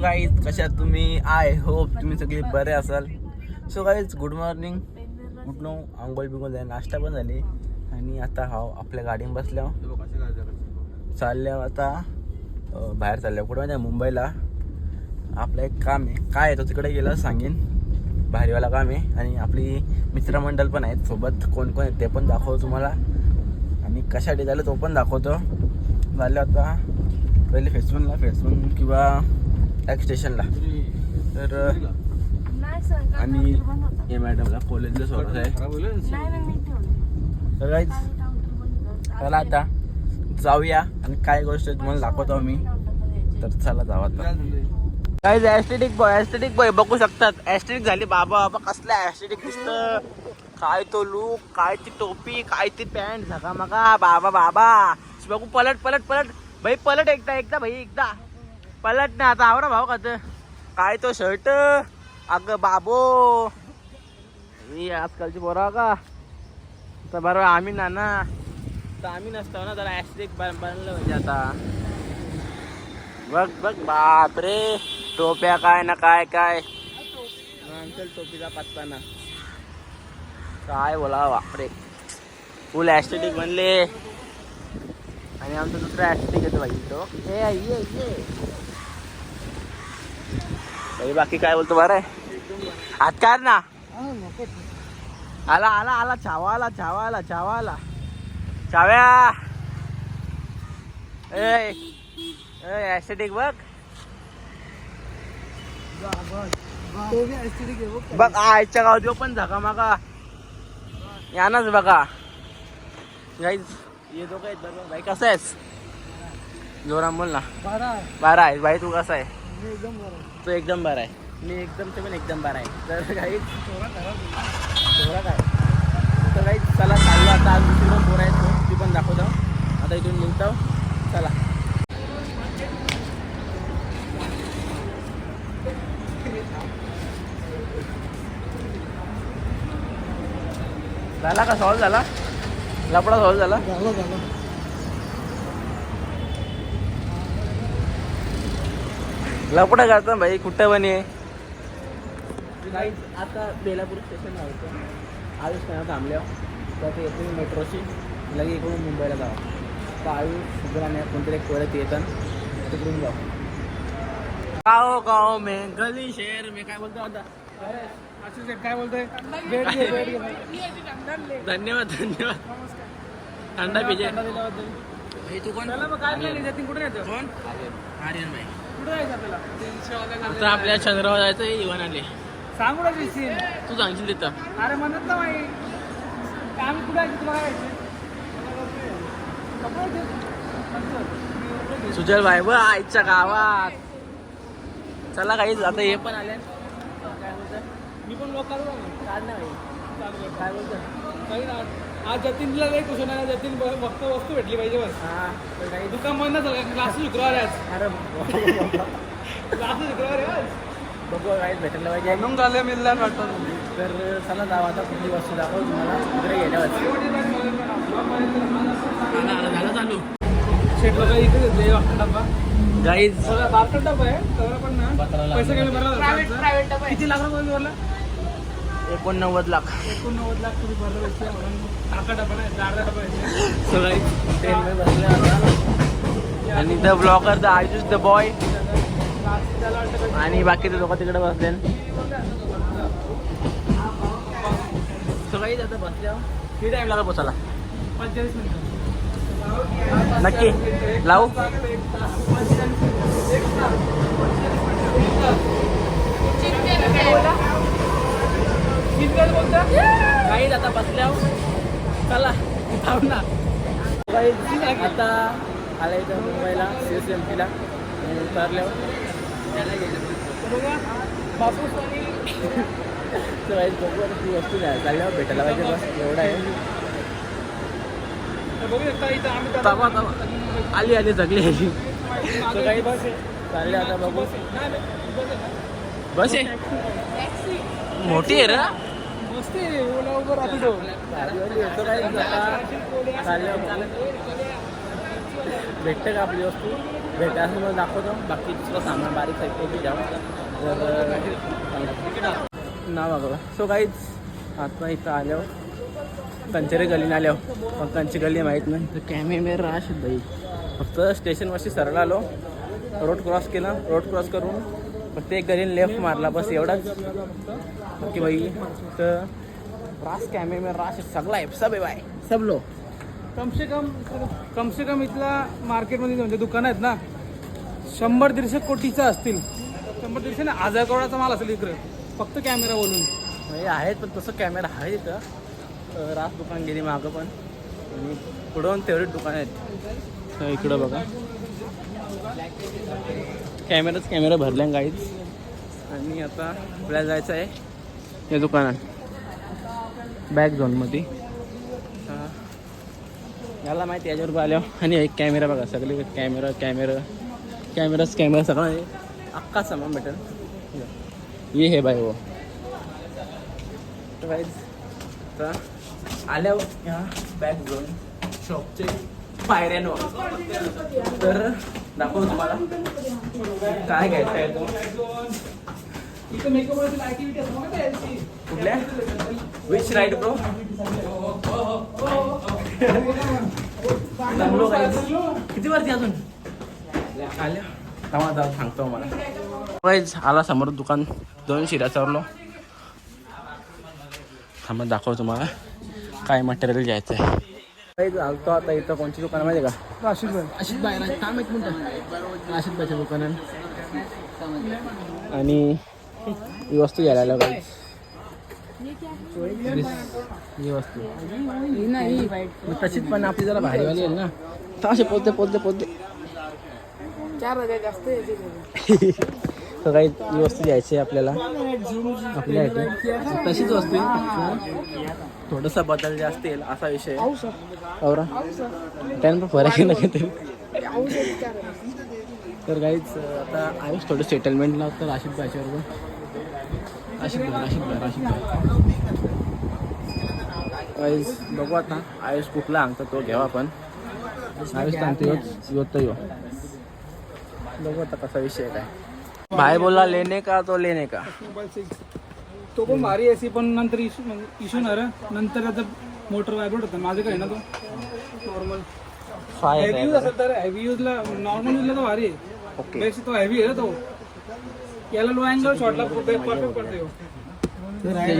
Guys कशा तुम्ही? I hope तुम्ही सगळे बरे असाल. सो गाईज गुड मॉर्निंग उठलो आंघोळ बिंगोळ झाली नाश्ता पण झाली. आणि आता हा आपल्या गाडीने बसल्या. चालल्या आता बाहेर चालल्या. कुठं म्हणजे मुंबईला. आपलं एक काम आहे. काय आहे तो तिकडे गेलं सांगेन. भारीवाला काम आहे. आणि आपली मित्रमंडळ पण आहेत सोबत. कोण कोण आहेत ते पण दाखवतो तुम्हाला. आणि कशासाठी झालं तो पण दाखवतो. झालं आता पहिले फेसबुकला फेसबुक किंवा टॅक्स स्टेशनला तर आणि हे मॅडमला कॉलेजला सोडत आहे. तर काहीच चला आता जाऊया आणि काय गोष्ट आहे तुम्हाला दाखवतो आम्ही. तर चला जाऊ आता. काय ऍस्टेटिक बॉय ऍस्टेटिक बॉय बघू शकतात. ऍस्टेटिक झाली. बाबा बाबा कसला ऍस्टेटिक दिसत. काय तो लुक काय ती टोपी काय ती पॅन्ट झका मका बाबा बाबा. बघू पलट पलट पलट. भाई पलट एकदा एकदा भाई एकदा. पलट ना आता आवडा भाऊ का ते? काय तो शर्ट अग बाबो. ही आजकालची पोरा का? तर बरोबर आम्ही ना ना तर आम्ही नसतो ना जरा ऍस्टेटिक बनलं म्हणजे आता. बघ बघ बाप रे टोप्या काय ना काय काय? अंकल टोपीचा पत्ता ना. काय बोला बापरे. फुल ऍस्टेटिक म्हणले आणि आमचं दुसरं ऍस्टेटिक येतो भाई तो ए ये ये. भाई बाकी काय बोलतो बरं आहे? हात ना. आला आला आला छावा आला छावा आला छावा आला. छाव्या. ए ऍस्टेटिक बघ. बघ आयच्या गावात देऊ पण झाका मागा यानाच बघा. गाईज ये तो काय बरोबर. भाई कसा आहेस? जोराम बोल ना. बारा आहे. भाई तू कसा आहे? तो एकदम बरा आहे. मी एकदम ते पण एकदम बरा आहे. तर काही थोडा काय तर काही चला चाललो आता. आज दुसरी पण पोरं आहेत तो. ती पण दाखवतो. आता इथून निघतो. चला. झाला का? सॉल्व झाला? लपडा सॉल्व झाला. लपडा करता भाई कुठं पण आहे आता बेलापूर स्टेशनला होतो. आयुष नाही थांबल्यावर तर ते येतो मेट्रोशी लगे इकडून मुंबईला जावं. तर आयुष सुग्राने कोणतरी एक परत येतात. तिकडून जाऊ गाव गाव मे गली शहर मे. काय बोलतो आता? काय बोलतोय? धन्यवाद धन्यवाद. थंडा पिजे हे तू कोण? काय नाही जतीन कुठे येतो कोण? आर्यन. भाई. कुठे जायचं आपल्याला? आता आपल्या चंद्रावर जायचं इवन आले. सांगू ना दिसतील तू सांगशील तिथं. अरे म्हणत ना माही आम्ही कुठे तुला काय. सुजल भाई ब आईच्या गावात. चला काही आता हे पण आले. काय बोलतं मी पण लोक काढू ना काढ ना भाई. काय बोलतं? काही ना आज जतीनला काही कुशल नाही जतीन फक्त वस्तू भेटली पाहिजे बस. हा काही दुकान बंद झालं क्लास शुक्रवार आहे आज अरे क्लास शुक्रवार आहे आज. बघू काही भेटायला पाहिजे. म्हणून झाले मिळणार वाटतं तर चला जाऊ आता कुठली वस्तू दाखव तुम्हाला. तिकडे गेल्यावर झालं चालू शेट लोक इथे घेतले डब्बा. गाईज बारकट डब्बा आहे. तर पण ना. पैसे कमी भरला किती लाख रुपये भरला एकोणनव्वद लाख. एकोणनव्वद लाख रुपये भरला पैसे म्हणून टाका डबा नाही अर्धा डबा आहे सो गाईज ट्रेनमध्ये बसले आता आणि the blogger the Ayush the boy आणि बाकीचे लोक तिकडे बसले आता किती टाइम लागला पोचायला पंचेचाळीस मिनिटं. नक्की लावू बोलता? गाईज आता बसल्यावर. चला थांब ना आता आला इथं मुंबईला सी एस एम टीला उतरल्यावर. बघा बापूस आणि बघू ती वस्तू द्या चालल्यावर भेटायला पाहिजे बस एवढं आहे. तर बघू शकता इथं आम्ही त्या- तवा तवा आली आली जगली आली. तर काही बस आहे. चालले आता बघू. बस आहे. मोठी आहे रे. मस्त ओला उभं राहतो तो. भेटतं का आपली वस्तू? भेटा असं मला दाखवतो. बाकी दुसरं सामान बारीक साईड ते जाऊ तर ना बघा. सो काहीच आता इथं आल्यावर कंचरी गलीने आल्यावर. मग कंची गली माहीत नाही. तर कॅमे राश बाई फक्त स्टेशनवरशी सरळ आलो. रोड क्रॉस केला. रोड क्रॉस करून फक्त एक गलीने लेफ्ट मारला बस एवढाच. की बाई. तर रास कॅमे में रास सगळा आहे. सब आहे बाय सब लो. कम से कम कम से कम इथला मार्केटमध्ये म्हणजे दुकान आहेत ना शंभर दीडशे कोटीचं असतील. शंभर दीडशे ना हजार करोडाचा माल असेल इकडे. फक्त कॅमेरा बोलून म्हणजे आहेत पण तसं कॅमेरा आहे इथं. रास दुकान गेली मागं पण. आणि पुढं फेवरेट दुकान आहेत. इकडं बघा. कॅमेराच कॅमेरा भरल्या गाईच आणि आता आपल्याला जायचं आहे या दुकानात. बॅक झोनमध्ये याला माहिती याच्यावर आल्यावर. आणि एक कॅमेरा बघा सगळे कॅमेरा कॅमेरा. कॅमेराच कॅमेरा सगळा आहे. अख्खा सामान भेटेल. ये हे बाय हो. तर आल्यावर ह्या बॅग झोन शॉपचे पायऱ्यांवर. तर दाखवतो तुम्हाला. काय घ्यायचं. कुठल्या? विच राईट ब्रो जमलो. किती वरती अजून? आल्या. थांबा जाऊ सांगतो मला आला समोर दुकान. दोन शिऱ्या चरलो थांबा दाखवतो तुम्हाला. काय मटेरियल घ्यायचं आहे आलतो आता इथं कोणची दुकान माहिती आहे का? राशीद भाई. अशीच बाय थांब एक मिनटं अशीच बायच्या दुकानात. आणि ही वस्तू घ्यायला आलो ही वस्तू. मग तशीच पण आपली जरा भारीवाली आहे ना. तर असे पोते पोते पोते तर काही ही वस्तू घ्यायची आहे आपल्याला? आपल्यासाठी. तशीच वस्तू थोडंसं बदल जास्त येईल असा विषय आहे. औरा? त्यानं पण फरक काहीतरी. तर काहीच आता आयुष थोडं सेटलमेंटला तर राशीद भाषेवर राशीद भाई राशीद भाई राशीद भाई. काहीच बघू आता. आयुष कुठला अंगतो तो घ्यावा आपण. आयुष सांगतो योच योत यो. बघू आता कसा विषय आहे काय. भाई बोला लेने का तो लेने का? मोबाईल सिक्स तो पण भारी एसी पण नंतर इशू इशू ना रे. नंतर आता मोटर व्हायब्रेट होतं. माझं काय ना तो? नॉर्मल हेवी यूज असेल तर हेवी यूजला नॉर्मल यूजला तो भारी आहे. ओके बेस्ट तो हेवी आहे तो. याला लो अँगल शॉटला परफेक्ट पडते हो.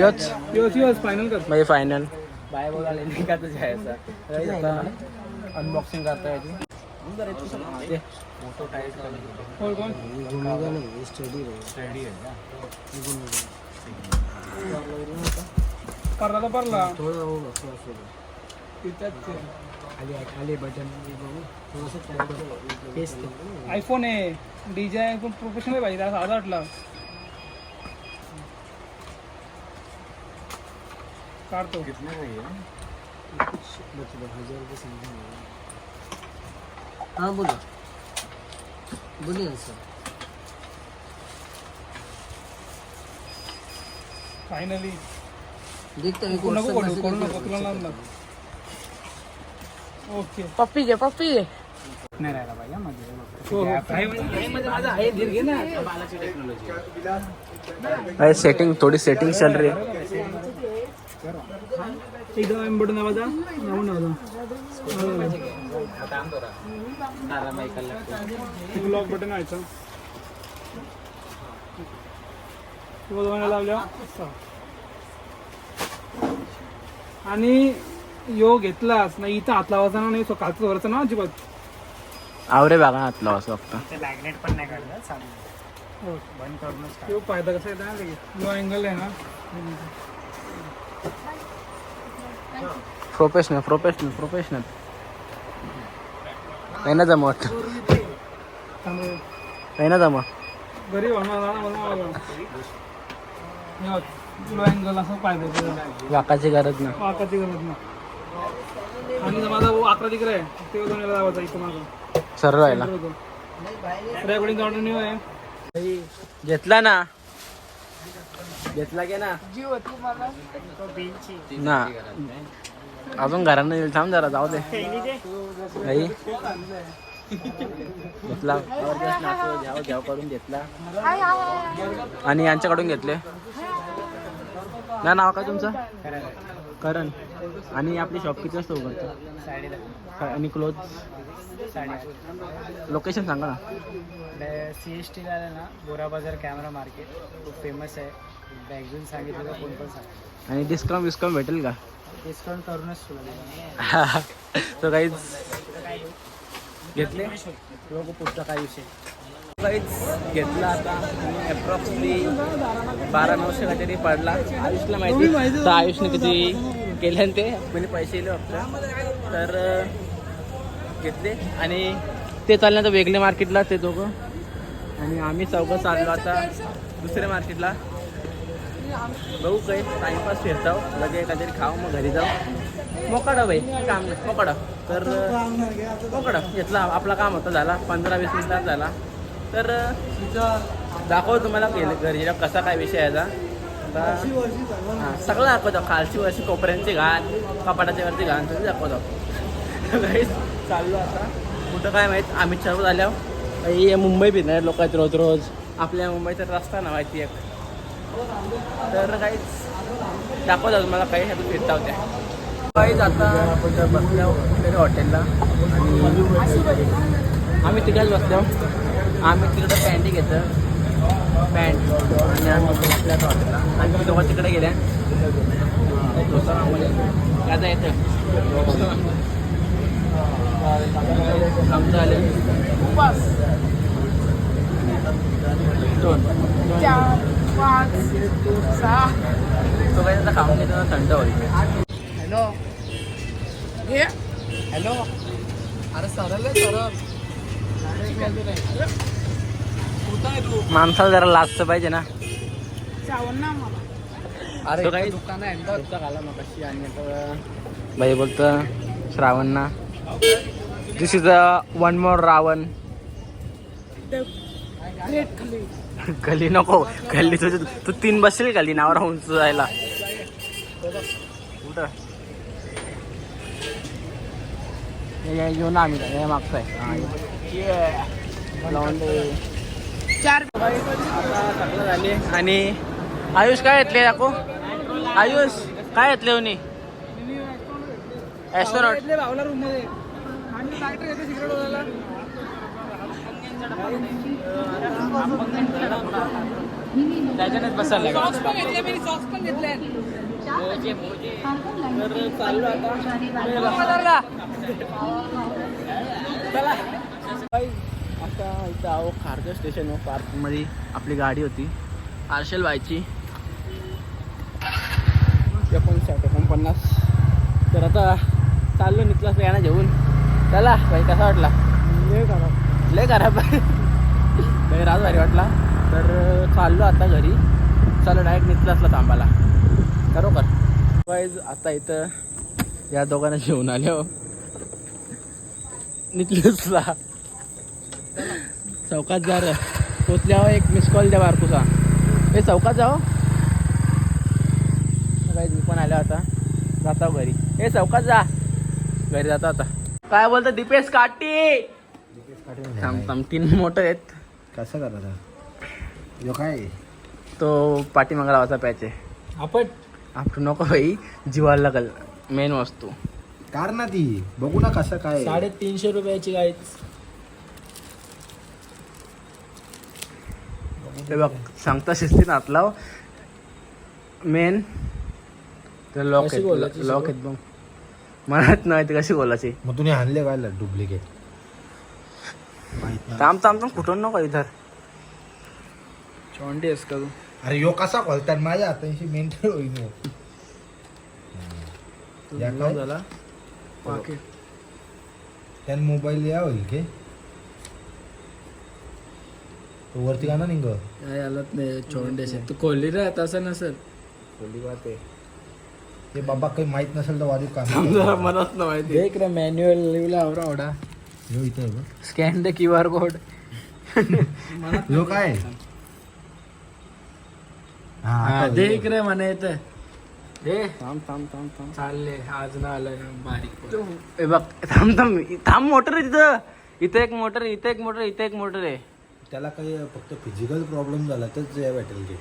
योच योच योच फायनल कर. म्हणजे फायनल बाय बोला लेने का तो. जायचा Guys, आता अनबॉक्सिंग करता याची होय कोण परला तर परला आयफोन आहे डीजे आयफोन प्रोफेशनल पाहिजे त्याला साधा वाटला काढतो हाँ बोलो बोलिए सर फायनली देखते हैं नको नको करू करू नको तुला लावून लाव. ओके पप्पी के पप्पी के नाही राहिला पाहिजे हा मध्ये. हो, हो. आहे म्हणजे माझा आहे धीर घे ना सेटिंग थोडी सेटिंग चल रही है. एकदम एम्बड नावाचा ब्लॉक बटन दोन लावल्या आणि यो घेतलास नाही इथं हात लावायचा ना नाही तो खालचं वरचं ना अजिबात. आवरे बघा हातला असं फक्त. हो. तो फायदा कसा येतो ना लो अँगल आहे ना. प्रोफेशनल प्रोफेशनल प्रोफेशनल काही ना जमत त्यामुळे काही ना जमत घरी अँगल असं पाहिजे वाकाची गरज ना वाकाची गरज नाही. आणि माझा भाऊ अकरा तिकडे आहे ते दोन वेळा माझा. रेकॉर्डिंग कंटिन्यू आहे. घेतला ना? घेतला की ना? ना. अजून घरांना येईल. थांब जरा जाऊ दे. नाही घेतला. घ्याव घ्याव करून घेतला. आणि यांच्याकडून घेतले. ना नाव काय तुमचं? करण. आणि आपली शॉप किती वाजता उघडतं? आणि क्लोथ लोकेशन सांगा ना. सी एस टीला आलं ना बोरा बाजार कॅमेरा मार्केट खूप फेमस आहे. बॅगजून सांगितलं तर कोण पण सांग. आणि डिस्काउंट विस्काउंट भेटेल का? डिस्काउंट करूनच तुला तो काहीच घेतले? लोक पुढचा विषय. काहीच घेतला आता. अप्रॉक्सिमेटली बारा नऊशे काहीतरी पडला. आयुषला माहिती. तर आयुषने किती केले ते? म्हणजे पैसे दिले फक्त. तर घेतले. आणि ते चालल्यानंतर वेगळे मार्केटला ते दोघं. आणि आम्ही चौघं चाललो आता दुसऱ्या मार्केटला बघू काही टाइमपास फिरताव लगे काहीतरी खाऊ मग घरी जाऊ मोकाडा भाई काम मोकाडा तर मोकाडा घेतला आपला काम होता झाला पंधरा वीस मिनिटात झाला. तर दाखव तुम्हाला घरी कसा काय विषय याचा. हां सगळं दाखवतो. खालची वरची कोपऱ्यांची घाण कपाटाच्या वरती घाण सगळं दाखवतो. काहीच चाललो आता. कुठं काय माहीत शहा झाल्यावर. काही मुंबई फिरणारे लोक आहेत रोज रोज. आपल्या मुंबईचा रस्ता ना माहिती एक. तर काहीच दाखवतात तुम्हाला काही ह्यातून फिरता होत्या. काहीच आता बसल्या हॉटेलला आणि आम्ही तिकडेच बसलो आम्ही तिकडं पॅन्टी घेतो पॅन्ट आणि आम्ही बसल्या हॉटेलला. आणि तुम्ही दोघं तिकडे गेल्या. आता येतं. आमचं आलं. दोन. खाऊन घेतो थंड होईल हॅलो हे हॅलो अरे सरळ आहे, सरळ माणसाला जरा लाजतं पाहिजे ना. अरे तो काही- दुकान आहे ना. मग कशी आणि आता बाई बोलतं श्रावणना. This is a one more Ravan. गली नको. गल्ली तुझी तू तीन बसशील गल्ली नावर उंच जायला. कुठं? हे घेऊन आम्ही हे. आता सगळं झाले आणि आयुष काय घेतले दाखव आयुष काय घेतले उनी? ॲस्ट्रॉनॉट भावला रूममध्ये. आणि लाईटर येते सिगरेट वाजायला त्याच्यानेच बसायला लागला. सॉक्स पण घेतले मी सॉक्स पण घेतले तर चाललो आता चला. आता इथं आहो खारघर स्टेशन पार्कमध्ये आपली गाडी होती. आरशेल बायची एकोणसाठ एकोणपन्नास. तर आता चाललो निघलास याना घेऊन. चला भाई कसा वाटला? लय खराब आहे. लय राज भारी वाटला. तर चाललो आता घरी. चालू डायरेक्ट निघलासला थांबायला. खरोखर वाईज आता इथं या दोघांना जेवून आले हो. निघलसला चौकात जा रे. पोचल्यावर हो एक मिस कॉल द्या बारकुसा. हे चौकात जाओ काही हो. मी पण आल्या आता. जाता घरी. हे चौकात जा. घरी जातो आता. काय बोलतो दीपेश काटी थांब थांब तीन मोठं आहेत. कसं करायचं जो काय? तो पाठीमागा लावायचा पॅच आहे. आपण आपण नको भाई जीवाला लागल. मेन वस्तू. कार ना ती. बघू ना कसं काय साडेतीनशे रुपयाची गाईच हे बघ सांगता शिस्तीत हात लाव. मेन. तर लॉक कशी आहेत बोलायची लॉक आहेत बघ. म्हणत नाही ते कशी बोलायची? मग तुम्ही आणले काय डुप्लिकेट थांब थांब थांब कुठून नको इधर. चोंडी आहेस का तू? अरे यो कसा खोलतात माझ्या हातांशी मेंटल होईन हो. या. काय? झाला. पाकिट त्यान मोबाईल या होईल के? तो वरती का ना निघ? काय आलत नाही चोंडेस तू कोल्ही रे तसं नसेल. ते बाबा काही माहीत नसेल तर वाजू का? जरा मनात ना माहिती. देख रे मॅन्युअल लिवला आवडा आवडा यो इथे आहे बघ. Scan the Q R code यो काय? हा आता देख रे म्हणे येतं हे थांब थांब थांब थांब. चालले आज ना आलं बारीक बघ थांब थांब थांब मोटर आहे तिथं. इथे एक मोटर इथे एक मोटर इथे एक मोटर आहे. त्याला काही फक्त फिजिकल प्रॉब्लेम झाला तर जे भेटेल ते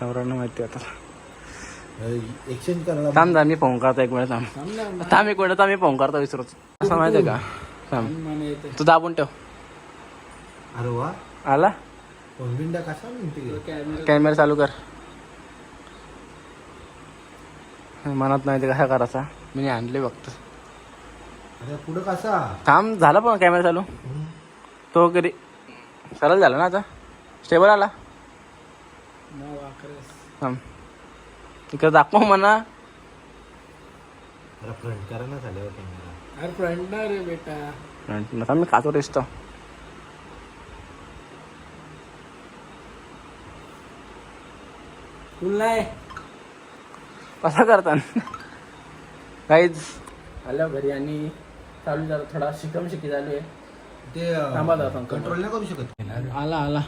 तवरांना माहिती आता. एक्सचेंज करायला थांब थांब मी फोन करतो एक वेळ थांब. थांब एक वेळ थांब मी फोन करतो विसरूच. असं माहिती आहे का? थांब. तू दाबून ठेव. अरे वा. आला? कसा कॅमेरा चालू कर. मनात नाही ते कसा करायचा? मी आणले फक्त. अरे पुढं कसा? थांब झाला पण कॅमेरा चालू. तो कधी सरळ झाला ना आता? स्टेबल आला? थांब. इकडे दाखव म्हणा. अरे फ्रंट करा ना झाल्यावर अरे फ्रंट ना रे बेटा. थांब मी खातो रेस्ट फुल नाही. कसा करता? काहीच आल्या घरी आणि चालू झालं थोडा शिकम शिकी चालू आहे. ते थांबा जरा, थांब. कंट्रोल नाही करू शकत. आला आला.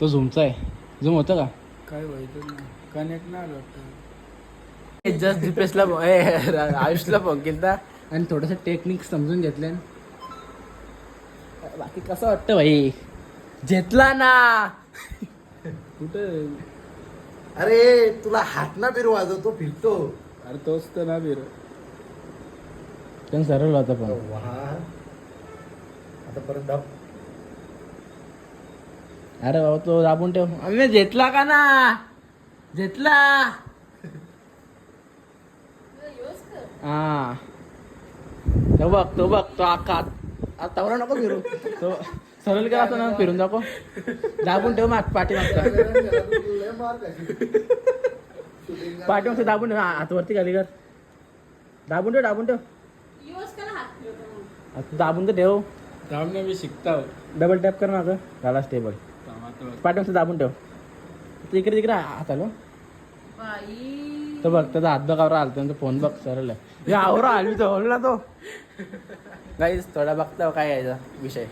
तो झुमचा आहे. झुम होतं का? काय व्हायचं नाही कनेक्ट नाही आलं वाटतं जस्ट दीपेशला आयुषला फोन केलता. आणि थोडंसं टेक्निक समजून घेतले बाकी कसं वाटतं भाई? घेतला ना. कुठं? अरे तुला हात ना फिरवा जो तो फिरतो. अरे तोच तर ना बिर. पण सरळ होता पण. वा. आता परत दाब. अरे बाबा तो दाबून ठेव. आम्ही घेतला का ना? घेतला हा. तो बघ तो बघ तो आका तवरा नको फिरू. तो सरळ केला असं ना फिरून दाखव. दाबून ठेव माग पाठी मागचा. पाठी मागचं दाबून ठेव. हा, हात वरती खाली कर. दाबून ठेव दाबून ठेव. आता दाबून तर ठेव. थांब ना मी शिकता डबल टॅप कर मागं. झाला स्टेबल पाठवून दाबून ठेव. आता इकडे तिकडे हात आलो तो बघ त्याचा हात बघावर आला त्यांचा फोन बघ सरळ आहे. हे आवरा आली तो ना तो काहीच थोडा बघता काय यायचा विषय